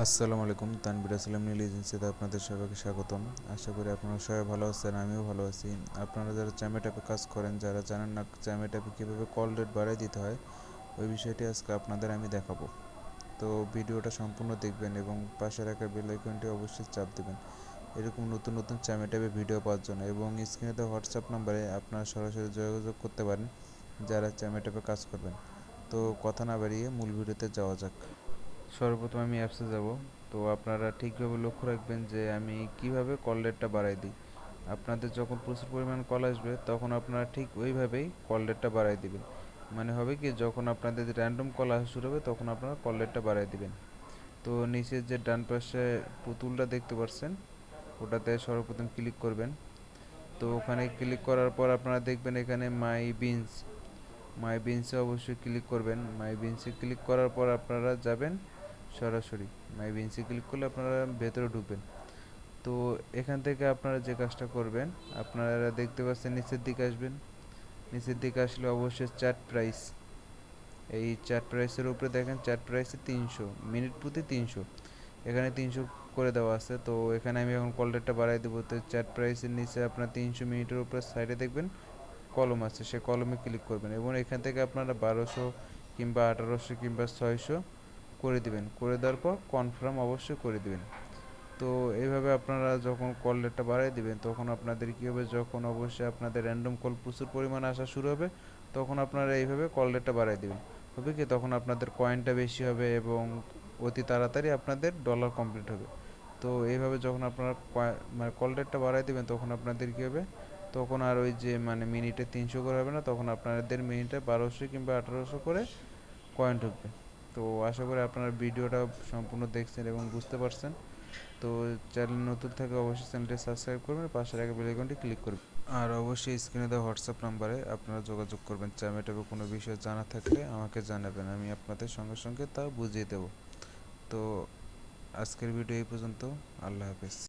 আসসালামু আলাইকুম তানবির আসলাম নীল এজেন্সিতে আপনাদের সবাইকে স্বাগতম। আশা করি আপনারা সবাই ভালো আছেন, আমিও ভালো আছি। আপনারা যারা চ্যামে ট্যাপে কাজ করেন, যারা জানেন না চ্যামে ট্যাপে কীভাবে কল রেট বাড়াই দিতে হয়, ওই বিষয়টি আজকে আপনাদের আমি দেখাবো। তো ভিডিওটা সম্পূর্ণ দেখবেন এবং পাশে রাখা বেল আইকনটি অবশ্যই চাপ দেবেন। এরকম নতুন নতুন চ্যামে ট্যাপে ভিডিও পাওয়ার জন্য এবং স্ক্রিনে তো হোয়াটসঅ্যাপ নাম্বারে আপনারা সরাসরি যোগাযোগ করতে পারেন, যারা চ্যামে ট্যাপে কাজ করবেন। তো কথা না বাড়িয়ে মূল ভিডিওতে যাওয়া যাক। সর্বপ্রথম আমি অ্যাপসে যাব। তো আপনারা ঠিকভাবে লক্ষ্য রাখবেন যে আমি কীভাবে কল রেটটা বাড়াই দিই। আপনাদের যখন প্রচুর পরিমাণ কল আসবে, তখন আপনারা ঠিক ওইভাবেই কল রেটটা বাড়াই দিবেন। মানে হবে কি, যখন আপনাদের র্যান্ডম কল আসা শুরু হবে, তখন আপনারা কল রেটটা বাড়াই দিবেন। তো নিচের যে ডান পাশে পুতুলটা দেখতে পাচ্ছেন, ওটাতে সর্বপ্রথম ক্লিক করবেন। তো ওখানে ক্লিক করার পর আপনারা দেখবেন এখানে মাই বিনস মাই বিনসে অবশ্যই ক্লিক করবেন। মাই বিনসে ক্লিক করার পর আপনারা যাবেন সরাসরি মাই বিনসে ক্লিক করলে আপনারা ভেতরে ঢুকবেন। তো এখান থেকে আপনারা যে কাজটা করবেন, আপনারা দেখতে পাচ্ছেন নিচের দিকে আসবেন। নিচের দিকে আসলে অবশ্যই চ্যাট প্রাইস এই চ্যাট প্রাইসের উপরে দেখেন চ্যাট প্রাইসে তিনশো মিনিট প্রতি তিনশো। এখানে তিনশো করে দেওয়া আছে, তো এখানে আমি এখন কল রেটটা বাড়াই দেবো। তো চ্যাট প্রাইসের নিচে আপনার তিনশো মিনিটের উপরে সাইডে দেখবেন কলম আছে, সে কলমে ক্লিক করবেন। এবং এখান থেকে আপনারা বারোশো কিংবা আঠারোশো কিংবা ছয়শো করে দিবেন। করে দেওয়ার পর কনফার্ম অবশ্যই করে দিবেন। তো এইভাবে আপনারা যখন কল রেটটা বাড়িয়ে দিবেন, তখন আপনাদের কী হবে? যখন অবশ্যই আপনাদের র্যান্ডম কল প্রচুর পরিমাণে আসা শুরু হবে, তখন আপনারা এইভাবে কল রেটটা বাড়াই দিবেন। হবে কি? তখন আপনাদের কয়েনটা বেশি হবে এবং অতি তাড়াতাড়ি আপনাদের ডলার কমপ্লিট হবে। তো এইভাবে যখন আপনারা মানে কল রেটটা বাড়াই দিবেন, তখন আপনাদের কী হবে? তখন আর ওই যে মানে মিনিটে তিনশো করে হবে না, তখন আপনাদের মিনিটে বারোশো কিংবা আঠারোশো করে কয়েন ঢুকবে। তো আশা করি আপনারা ভিডিওটা সম্পূর্ণ দেখছেন এবং বুঝতে পারছেন। তো চ্যানেল নতুন থাকে অবশ্যই চ্যানেলটি সাবস্ক্রাইব করবেন, পাশে রাখা বেল আইকনটি ক্লিক করবেন। আর অবশ্যই স্ক্রিনে দেওয়া হোয়াটসঅ্যাপ নাম্বারে আপনারা যোগাযোগ করবেন। চ্যামেটাবে কোনো বিষয় জানা থাকলে আমাকে জানাবেন, আমি আপনাদের সঙ্গে সঙ্গে তা বুঝিয়ে দেব। তো আজকের ভিডিও এই পর্যন্ত, আল্লাহ হাফেজ।